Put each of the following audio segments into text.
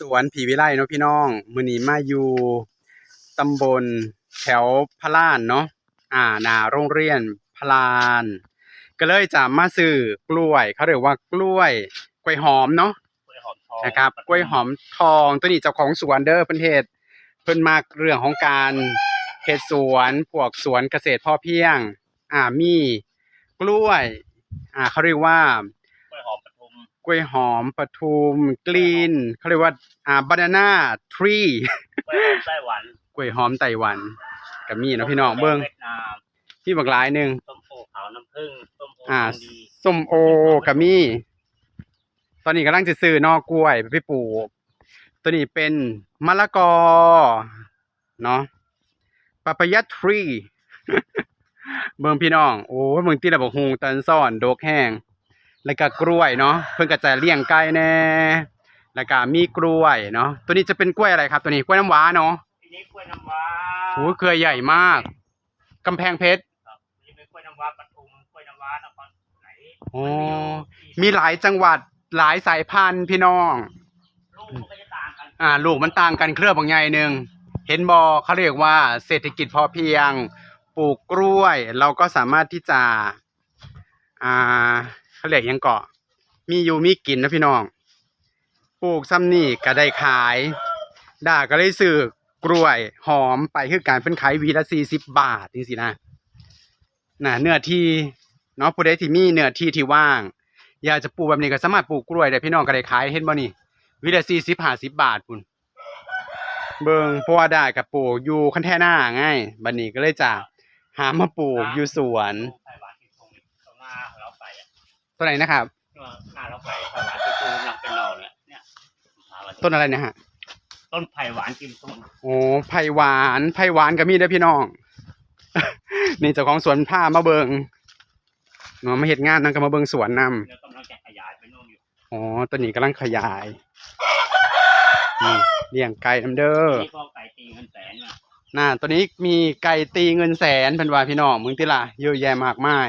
สวนผีวิไลเนาะพี่น้องมื้อนี้มาอยู่ตำบลแถวพะลานเนาะอ่าหน้าโรงเรียนพะลาน ก็เลยจะมาซื้อกล้วย เขาเรียกว่ากล้วยกล้วยหอมเนาะกล้วยหอมทองนะครับกล้วยหอมทองตัวนี้เจ้าของสวนเด้อเพิ่นเฮ็ดเพิ่นมักเรื่องของการเฮ็ดสวนพวกสวนเกษตรพอเพียง อ่ามีกล้วย อ่าเขาเรียกว่า กล้วยหอมปทุมกรีนเขาเรียกว่าอ่าบานาน่าทรีกล้วยหอมไต้หวันกล้วยหอมไต้หวันก็มีเนาะพี่น้องเบิ่งเวียดนามมีบักหลายหนึง ส้มโอขาวน้ำผึ้งส้มโออ่า ทองดีส้มโอก็มีตอนนี้กำลังจะซื้อนอกกล้วยไปปลูก ตัวนี้เป็นมะละกอ เนาะปาปายาทรีเบิ่งพี่น้อง โอ้ยเบิ่งตีระบอกฮุงตันซ่อน โดกแห้ง แล้วก็กล้วยเนาะเพิ่นก็จะเลี้ยงไก่แน่แล้วก็มีกล้วยเนาะตัวนี้จะเป็นกล้วยอะไรครับ ตัวนี้กล้วยน้ำว้าเนาะทีนี้กล้วยน้ำว้าโอ้ยเครือใหญ่มากกำแพงเพชรครับนี่เป็นกล้วยน้ำว้าปทุมกล้วยน้ำว้านครไหนอ๋อมีหลายจังหวัดหลายสายพันธุ์พี่น้องลูกมันก็จะต่างกันอ่าลูกมันต่างกันเครือบางใหญ่หนึ่งเห็นบอเขาเรียกว่าเศรษฐกิจพอเพียง ปลูกกล้วย เราก็สามารถที่จะอ่า เขาเรียกยังเกาะ มีอยู่มีกินนะพี่น้อง ปลูกซ้ำนี่ก็ได้ขาย ด่าก็เลยซื้อกล้วยหอมไปคือการเป็นขายวีละสี่สิบบาทจริงๆนะน่ะเนื้อที่เนาะผู้ใดที่มีเนื้อที่ที่ว่าง อยากจะปลูกแบบนี้ก็สามารถปลูกกล้วยได้พี่น้องก็ได้ขายเห็นบ่นี่วิละสี่สิบห้าสิบบาทพุ่นเบิงเพราะว่าได้กับปลูกอยู่คันแท่หน้าง่ายบัดนี้ก็เลยจะหามาปลูกอยู่สวน ต้หวันที่ตรงตรงหน้าเราไปอะต้นไหนนะครับที่ว่าหน้าเราไปไต้หวันที่ตรงกำลังเป็นหน่อเนี่ยเนี่ยหาว่าต้นอะไรนะฮะ ต้นไผ่หวานกิมซุงโอ้ไผ่หวานไผ่หวานก็มีเด้อพี่น้อง นี่เจ้าของสวนผ้ามาเบิงเนาะมาเฮ็ดงานนั่นก็มาเบิงสวนนำแล้วกำลังจะขยายไปนู่นอยู่อ๋อต้นนี้กำลังขยายนี่เลี้ยงไก่น้ำเด้อนี่ก็ไก่ตีเงินแสนน่ะน่าตัวนี้มีไก่ตีเงินแสนเพิ่นว่าพี่น้องมึงติล่ะเยอะแยะมากมาย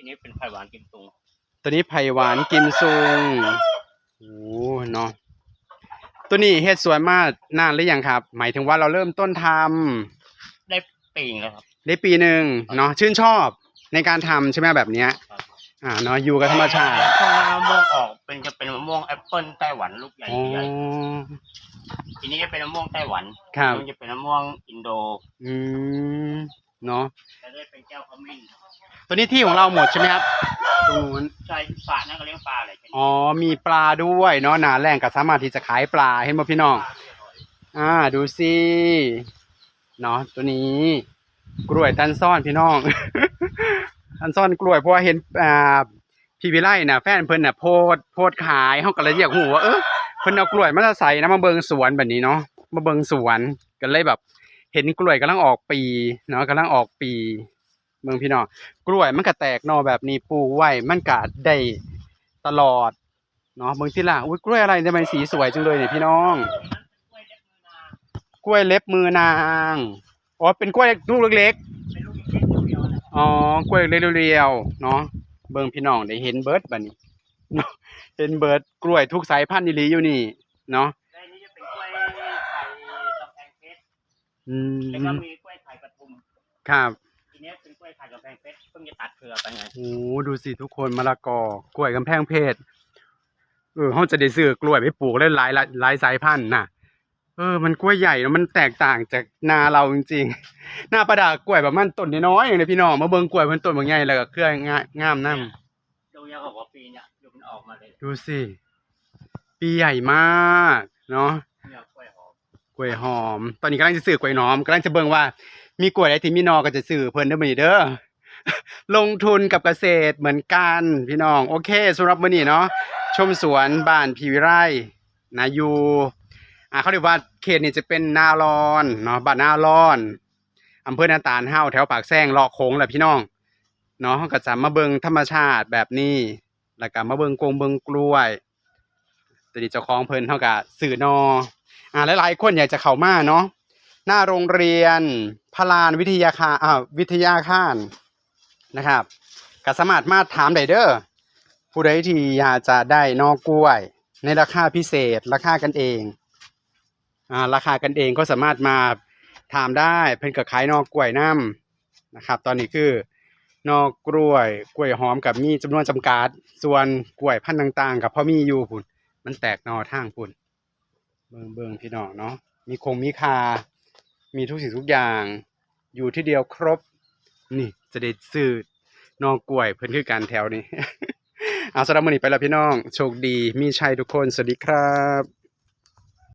ทีนี้เป็นไผ่หวานกิมซุงตัวนี้ไผ่หวานกิมซุงโอ้เนาะตัวนี้เฮ็ดสวนมานานหรือยังครับ หมายถึงว่าเราเริ่มต้นทำได้ปีงแล้วครับได้ปีหนึ่งเนาะชื่นชอบในการทำใช่ไหมแบบเนี้ยครับ อ่าเนาะอยู่กับธรรมชาติข้างหน้ามะม่วงออกเป็นจะเป็นมะม่วงแอปเปิลไต้หวันลูกใหญ่อ๋อใหญ่ทีนี้จะเป็นมะม่วงไต้หวันครับ มันจะเป็นมะม่วงอินโดอืมเนาะจะได้เป็นแก้วขมิ้น ตัวนี้ที่ของเราหมดใช่ไหมครับตรงนู้นใช่ปลานั่นก็เลี้ยงปลาอะไรกันอ๋อมีปลาด้วยเนาะหนาแรงก็สามารถที่จะขายปลาเห็นบ่พี่น้อง อ่าดูสิเนาะตัวนี้ กล้วยตันซ่อนพี่น้อง ตันซ่อนกล้วยเพราะว่าเห็นอ่าพี่วิไลน่ะแฟนเพิ่นน่ะโพดโพดขายเฮาก็เลยอยากฮู้ว่าเออเพิ่นเอากล้วยมาใส่นะมาเบิ่งสวนแบบนี้เนาะมาเบิ่งสวนก็เลยแบบ เห็นกล้วยกำลังออกปีเนาะกำลังออกปี เบิ่งพี่น้องกล้วยมันก็แตกหนอแบบนี้ปลูกไว้มันก็ได้ตลอดเนาะเบิ่งทีละอุ้ยกล้วยอะไรทำไมสีสวยจังเลยเนี่ยพี่น้อง กล้วยเล็บมือนางอ๋อเป็นกล้วยลูกเล็กเป็นลูกเล็กๆเดียวๆนะๆอ๋อกล้วยเล็กๆเรียวๆเนาะเบิ่งพี่น้องได้เห็นเบิร์ดบัดนี้เนาะเห็นเบิร์ดกล้วยทุกสายพันธุ์อีหลีอยู่นี่เนาะและอันนี้จะเป็นกล้วยไข่กำแพงเพชรอืแล้วก็มมีกล้วยไข่ปทุมครับ ทีนี้เป็นกล้วยไข่กำแพงเพชรเพิ่งจะตัดเครือไปไงโอ้ดูสิทุกคนมะละกอกล้วยกำแพงเพชรเออเขาจะได้ซื้อกล้วยไปปลูกได้หลายหลายสายพันธุ์น่ะ เออ มันกล้วยใหญ่แล้วมันแตกต่างจากนาเราจริงๆหน้าประดากล้วยแบบมันต้นน้อยๆอย่างนี้พี่น้องมาเบิ่งกล้วยมันต้นบางใหญ่แล้วก็เครืองามงามนำดูยังบอกว่าปีเนี่ยดูมันออกมาเลย ดูสิปีใหญ่มากเนาะเนี่ยกล้วยหอมกล้วยหอม ตอนนี้กำลังจะซื้อกล้วยหอมกำลังจะเบิ่งว่ามีกล้วยอะไรที่มีนอก็จะซื้อเพิ่นเด้อมื้อนี้เด้อลงทุนกับเกษตรเหมือนกันพี่น้อง โอเคสำหรับมื้อนี้เนาะชมสวนบ้านพีวิไร่นายูอ่าเขาเรียกว่าเขตนี้จะเป็นนาลอนเนาะบ้านนาลอนอำเภอนาตาลเฮาแถวปากแซงลอกโค้งแหละพี่น้องเนาะก็จะมาเบิงธรรมชาติแบบนี้ แล้วก็มาเบิงกงเบิงกล้วยแตนี้เจ้าของเพิ่นเฮาก็ซื้อนออ่าหลายๆคนอยากจะเข้ามาเนาะหน้าโรงเรียน พลานวิทยาคาอ่าวิทยาคารนะครับก็สามารถมาถามได้เด้อผู้ใดที่อยากจะได้นอกกล้วย ในราคาพิเศษ ราคากันเองอ่าราคากันเองก็สามารถมาถามได้เพิ่นก็ขายนอกกล้วยน้ำนะครับ ตอนนี้คือนอกกล้วยกล้วยหอมกับมีจำนวนจำกัดส่วนกล้วยพันธุ์ต่าง ๆ กับพ่อมีอยู่พุ่นมันแตกนอทางพุ่นเบิ่งเบิงพี่น้องเนาะมีคงมีคา มีทุกสิ่งทุกอย่าง อยู่ที่เดียวครบ นี่จะได้ซื้อนองกล้วยเพิ่นคือการแถวนี้ เอาสำหรับมื้อนี้ไปแล้วพี่น้อง โชคดี มีชัยทุกคน สวัสดีครับ